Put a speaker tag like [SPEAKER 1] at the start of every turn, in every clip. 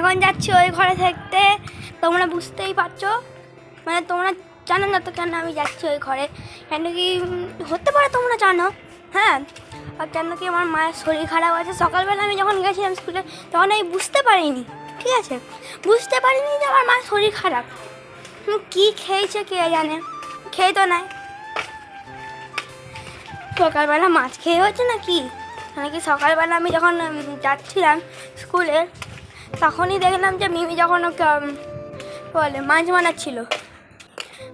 [SPEAKER 1] এখন যাচ্ছি ওই ঘরে থাকতে। তোমরা বুঝতেই পারছ? মানে তোমরা জানো না তো কেন আমি যাচ্ছি ওই ঘরে। কেন কি হতে পারে তোমরা জানো? হ্যাঁ? আর কেন কি আমার মায়ের শরীর খারাপ আছে? সকালবেলা আমি যখন গেছিলাম স্কুলে, তখন আমি বুঝতে পারিনি, ঠিক আছে? বুঝতে পারিনি যে আমার মায়ের শরীর খারাপ। কি খেয়েছে কে জানে? খেয়ে তো নাই। সকালবেলা মাছ খেয়ে হচ্ছে না কি নাকি সকালবেলা আমি যখন যাচ্ছিলাম স্কুলে তখনই দেখলাম যে মিমি যখন বলে মাছ বানাচ্ছিল।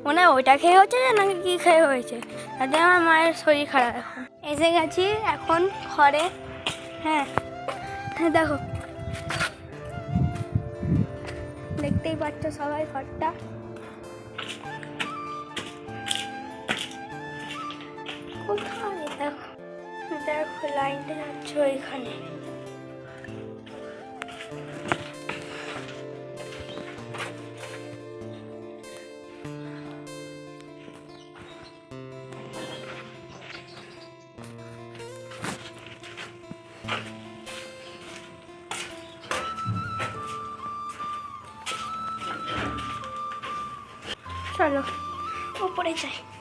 [SPEAKER 1] মনে হয় ওইটা খেয়ে হচ্ছে নাকি কী খেয়ে হয়েছে? তাতে আমার মায়ের শরীর খারাপ এখন। এসে গেছি এখন ঘরে। হ্যাঁ হ্যাঁ দেখো। দেখতেই পাচ্ছ সবাই ঘরটা। কোথায়? দেখো। দেখো, লাইনটা যাচ্ছে ওইখানে। চলো উপরে যাই।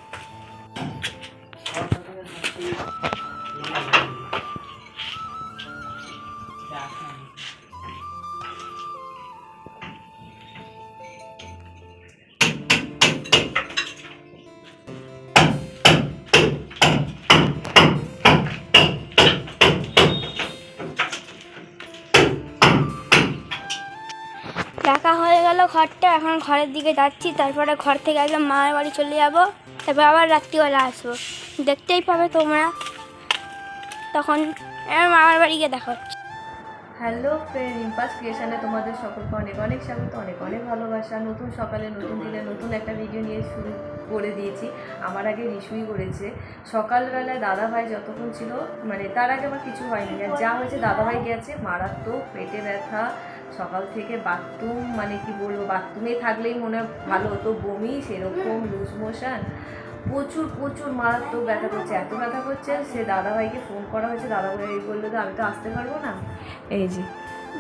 [SPEAKER 1] ঘরটা এখন ঘরের দিকে যাচ্ছি, তারপরে ঘর থেকে একদম মামার বাড়ি চলে যাব, তারপর আবার রাত্রিবেলা আসব। দেখতেই পাবে তোমরা। তখন মামার বাড়ি গিয়ে দেখা হচ্ছে।
[SPEAKER 2] হ্যালো ফ্রেন্ড ইম্পাস ক্রিয়েশনে তোমাদের সকলকে অনেক অনেক স্বাগত, অনেক অনেক ভালোবাসা। নতুন সকালে, নতুন দিনে নতুন একটা ভিডিও নিয়ে শুরু করে দিয়েছি। আমার আগে রিসুই করেছে। সকালবেলায় দাদাভাই যতক্ষণ ছিল মানে তার আগে আমার কিছু হয়নি। আর যা হয়েছে, দাদাভাই গেছে, মারাত্মক পেটে ব্যথা সকাল থেকে বাথরুম মানে কি বলব বাথরুমে থাকলেই মনে হয় ভালো হতো বমি সেরকম লুজ মোশন প্রচুর প্রচুর মারাত্মক ব্যথা করছে এত ব্যথা করছে সে দাদাভাইকে ফোন করা হয়েছে দাদাভাই বলল তো আমি তো আসতে পারব না। এই যে।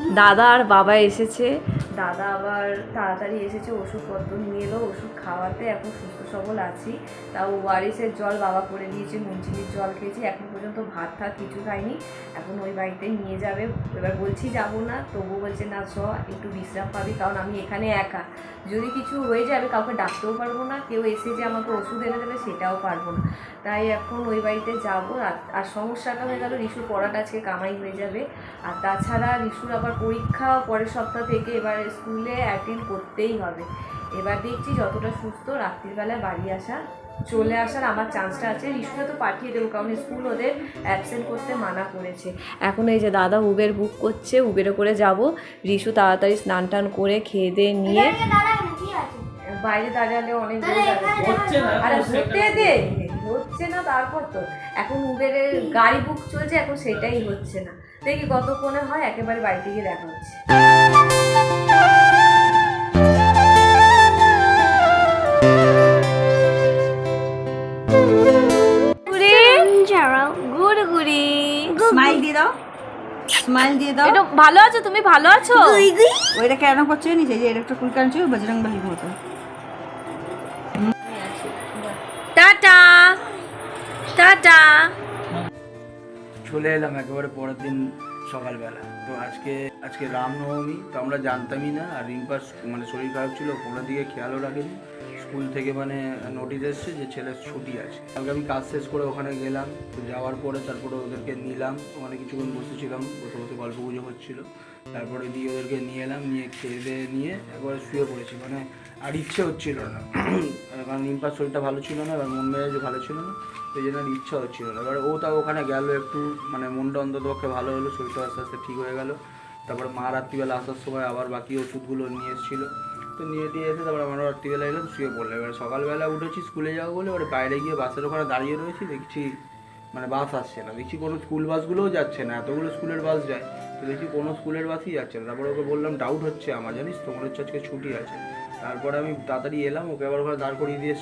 [SPEAKER 2] দাদা আর বাবা এসেছে। দাদা আবার তাড়াতাড়ি এসেছে, ওষুধপত্র নিয়ে এলো, ওষুধ খাওয়াতে এখন সুস্থ সবল আছি। তাও ওয়ারিসের জল বাবা করে দিয়েছে নুনচিনির জল খেয়েছি, এখন পর্যন্ত ভাত থাক কিছু খাইনি। এখন ওই বাড়িতে নিয়ে যাবে। এবার বলছি যাব না তবু বলছে, না, চ, একটু বিশ্রাম পাবি, কারণ আমি এখানে একা। যদি কিছু হয়ে যাবে, কাউকে ডাকতেও পারব না, কেউ এসে যে আমাকে ওষুধ এনে দেবে, সেটাও পারব না। তাই এখন ওই বাড়িতে যাব। আর আর সমস্যাটা হয়ে গেল রিসুর পড়াটা আজকে কামাই হয়ে যাবে। আর তাছাড়া রিসুর আবার পরীক্ষা পরের সপ্তাহ থেকে এবার স্কুলে অ্যাটেন্ড করতেই হবে। এবার দেখছি যতটা সুস্থ রাত্রিবেলায় বাড়ি আসা চলে আসার আমার চান্সটা আছে। রিসুকে তো পাঠিয়ে দেবো কারণ স্কুল ওদের অ্যাবসেন্ট করতে মানা করেছে। এখন এই যে দাদা উবের বুক করছে উবেরে করে যাব। রিসু তাড়াতাড়ি স্নান টান করে খেয়ে দিয়ে নিয়ে বাইরে দাঁড়ালে অনেক দূর
[SPEAKER 3] হচ্ছে না,
[SPEAKER 2] আরে হতে দে হচ্ছে না তারপর তো। এখন উবেরের গাড়ি বুক চলছে এখন সেটাই হচ্ছে না। দেখি কতক্ষণে হয় একেবারে বাড়িতে গিয়ে দেখা হচ্ছে। গুড।
[SPEAKER 4] স্মাইল দিয়ে দাও। স্মাইল দিয়ে দাও।
[SPEAKER 2] একটু ভালো আছো তুমি ভালো আছো?
[SPEAKER 4] ওইটা কেন করছ এই যে এটা একটা কুলকান ছিল বজরং বলির মতো।
[SPEAKER 3] চলে এলাম একেবারে পরের দিন সকালবেলা। তো আজকে আজকে রামনবমী, তো আমরা জানতামই না, আর রিম্পার মানে শরীর খারাপ ছিল, কোনো দিকে খেয়ালও রাখেনি। স্কুল থেকে মানে নোটিশ এসছে যে ছেলের ছুটি আছে। কালকে আমি কাজ শেষ করে ওখানে গেলাম, তো যাওয়ার পরে তারপরে ওদেরকে নিলাম, ওখানে কিছুক্ষণ বসেছিলাম বসে বসে গল্প গুজব হচ্ছিল। তারপরে দিয়ে ওদেরকে নিয়ে এলাম, নিয়ে খেয়ে দিয়ে নিয়ে একবারে শুয়ে পড়েছি মানে আর ইচ্ছে হচ্ছিল না। কারণ নিম্পার শরীরটা ভালো ছিল না, এবার মন মেজাজও ভালো ছিল না, সেই জন্য ইচ্ছা হচ্ছিল না। এবার ও তাও ওখানে গেল একটু মানে মনটা অন্তত পক্ষে ভালো হলো, শরীরটা আস্তে আস্তে ঠিক হয়ে গেল। তারপরে মা রাত্রিবেলা আসার সময় আবার বাকি ওষুধগুলো নিয়ে এসেছিল। তো নিয়ে দিয়ে এসে তারপরে আমরা রাত্রিবেলা এলাম, শুয়ে পড়লাম। এবার সকালবেলা উঠেছি স্কুলে যাব বলে, এবার বাইরে গিয়ে বাসের ওখানে দাঁড়িয়ে রয়েছি, দেখছি মানে বাস আসছে না। দেখছি কোনো স্কুল বাসগুলোও যাচ্ছে না, এতগুলো স্কুলের বাস যায়। তো দেখছি কোনো স্কুলের বাসই যাচ্ছে না। তারপরে ওকে বললাম ডাউট হচ্ছে আমার, জানিস তোমার হচ্ছে আজকে ছুটি আছে। তারপরে আমি তাড়াতাড়ি এলাম, ওকে আবার ওখানে দাঁড় করিয়ে দিয়ে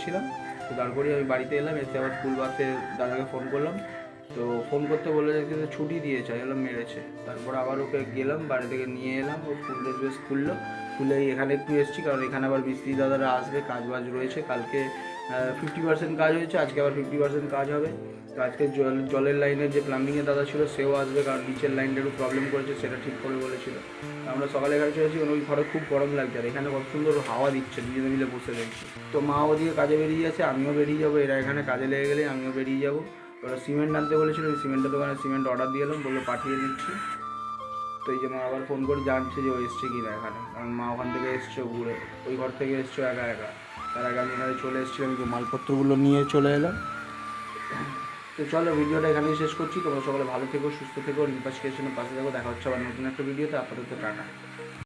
[SPEAKER 3] তো দাঁড় করিয়ে আমি বাড়িতে এলাম, এসে আবার স্কুল বাসে দাদাকে ফোন করলাম। তো ফোন করতে বলে যে ছুটি দিয়েছে বললাম, মেরেছে। তারপর আবার ওকে গেলাম, বাড়ি থেকে নিয়ে এলাম, ও স্কুল ড্রেস বেস খুললো। খুলে এখানে একটু এসেছি, কারণ এখানে আবার মিস্ত্রি দাদারা আসবে, কাজ বাজ রয়েছে। কালকে ফিফটি পার্সেন্ট কাজ হয়েছে, আজকে আবার ফিফটি পার্সেন্ট কাজ হবে। আজকে জল, জলের লাইনের যে প্লাম্বিংয়ের দাদা ছিল, সেও আসবে কারণ নিচের লাইনটা একটু প্রবলেম করেছে, সেটা ঠিক করে বলেছিল। আমরা সকালে এখানে চলেছি ওই ঘরে খুব গরম লাগছে, আর এখানে কত সুন্দর হাওয়া দিচ্ছে দুজনে মিলে বসে দেখছি। তো মা ওদিকে কাজে বেরিয়ে যাচ্ছে আমিও বেরিয়ে যাব, এরা এখানে কাজে লেগে গেলে আমিও বেরিয়ে যাব। ওরা সিমেন্ট আনতে বলেছিল সিমেন্টের দোকানে সিমেন্ট অর্ডার দিয়ে এলাম, বলল পাঠিয়ে দিচ্ছি। তো এই যে মা আবার ফোন করে জানছে যে ও এসছে কি না এখানে, কারণ মা ওখান থেকে এসছে ঘুরে, ওই ঘর থেকে এসছো একা একা। তার আগে আমি এখানে চলে এসেছিলাম যে মালপত্রগুলো নিয়ে চলে এলাম। তো চলো ভিডিওটা এখানেই শেষ করছি। তোমরা সকলে ভালো থেকো, সুস্থ থেকো, রিম্পাস কেশনের পাশে থাকো। দেখা হচ্ছে আবার নতুন একটা ভিডিওতে। আপাতত টাটা।